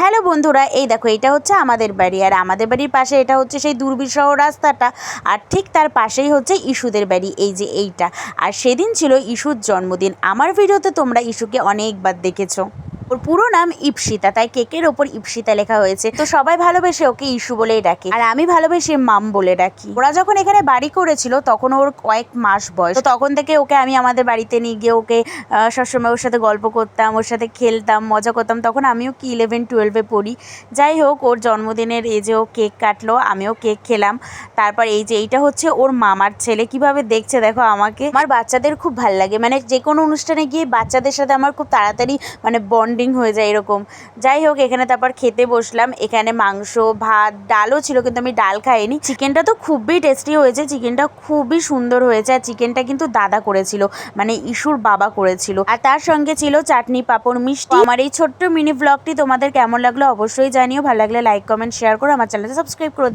Hello বন্ধুরা, এই দেখো, এটা হচ্ছে আমাদের বাড়ি, আর আমাদের বাড়ির পাশে এটা হচ্ছে সেই দুর্বিষহ রাস্তাটা, আর ঠিক তার পাশেই হচ্ছে ইস্যুদের বাড়ি, এই যে এইটা। আর সেদিন ছিল ইস্যুর জন্মদিন, আমার ভিডিওতে তোমরা ইস্যুকে অনেকবার দেখেছ। ওর পুরো নাম ইপসিতা, তাই কেকের ওপর ইপসিতা লেখা হয়েছে। তো সবাই ভালোবেসে ওকে ইস্যু বলেই ডাকে। আর আমি ভালোবেসে মাম বলে ডাকি। ওরা যখন এখানে বাড়ি করেছিল, তখন ওর কয়েক মাস বয়স। তো তখন থেকে ওকে আমি আমাদের বাড়িতে নিয়ে গিয়ে ওকে সবসময় ওর সাথে গল্প করতাম, ওর সাথে খেলতাম, মজা করতাম। তখন আমিও কি ইলেভেন টুয়েলভে পড়ি। যাই হোক, ওর জন্মদিনের এই যে ও কেক কাটলো, আমিও কেক খেলাম। তারপর এই যে এইটা হচ্ছে ওর মামার ছেলে। কীভাবে দেখছে দেখো আমাকে। আমার বাচ্চাদের খুব ভালো লাগে। মানে যে কোনো অনুষ্ঠানে গিয়ে বাচ্চাদের সাথে আমার খুব তাড়াতাড়ি মানে বন্ডিং হয়ে যায় এরকম। যাই হোক, এখানে তারপর খেতে বসলাম। এখানে মাংস, ভাত, ডালও ছিল কিন্তু আমি ডাল খাইনি। চিকেনটা তো খুবই টেস্টি হয়েছে, চিকেনটা খুবই সুন্দর হয়েছে আর চিকেনটা কিন্তু দাদা করেছিল মানে ইস্যুর বাবা করেছিল। আর তার সঙ্গে ছিল চাটনি, পাঁপড়, মিষ্টি। আমার এই ছোট্ট মিনি ব্লগটি তোমাদের কেমন লাগল অবশ্যই জানিও। ভালো লাগলে লাইক কমেন্ট শেয়ার করো আমার চ্যানেলটা সাবস্ক্রাইব করে দিও।